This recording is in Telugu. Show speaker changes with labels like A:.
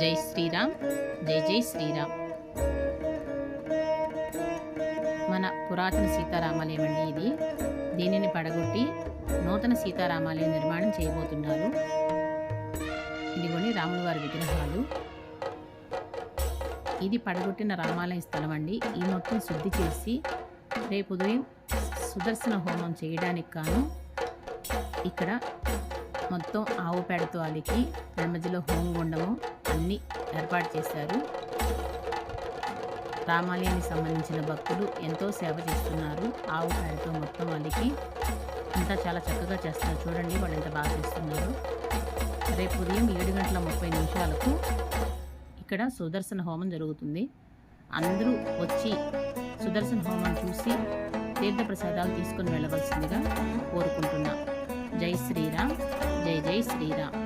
A: జై శ్రీరామ్ జై జై శ్రీరామ్. మన పురాతన సీతారామాలయం అండి ఇది. దీనిని పడగొట్టి నూతన సీతారామాలయం నిర్మాణం చేయబోతున్నారు. ఇదిగోని రాముల వారి విగ్రహాలు. ఇది పడగొట్టిన రామాలయ స్థలం అండి ఈ మొత్తం శుద్ధి చేసి రేపు ఉదయం సుదర్శన హోమం చేయడానికి గాను ఇక్కడ మొత్తం ఆవు పేడతో అలికి నెమ్మదిలో హోమం హోమగుండము అన్నీ ఏర్పాటు చేశారు. రామాలయానికి సంబంధించిన భక్తులు ఎంతో సేవ చేస్తున్నారు. ఆవు పేడతో మొత్తం వాళ్ళకి అంతా చాలా చక్కగా చేస్తున్నారు. చూడండి వాళ్ళు ఎంత బాగా చేస్తున్నారు. రేపు ఉదయం ఏడు గంటల ముప్పై నిమిషాలకు ఇక్కడ సుదర్శన హోమం జరుగుతుంది. అందరూ వచ్చి సుదర్శన హోమం చూసి తీర్థ ప్రసాదాలు తీసుకుని వెళ్ళవలసిందిగా కోరుకుంటున్నా. జై శ్రీరామ్ జై జై శ్రీరామ్.